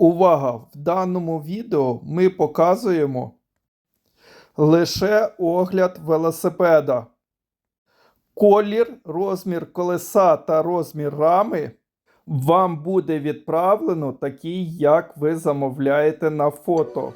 Увага! В даному відео ми показуємо лише огляд велосипеда. Колір, розмір колеса та розмір рами вам буде відправлено такий, як ви замовляєте на фото.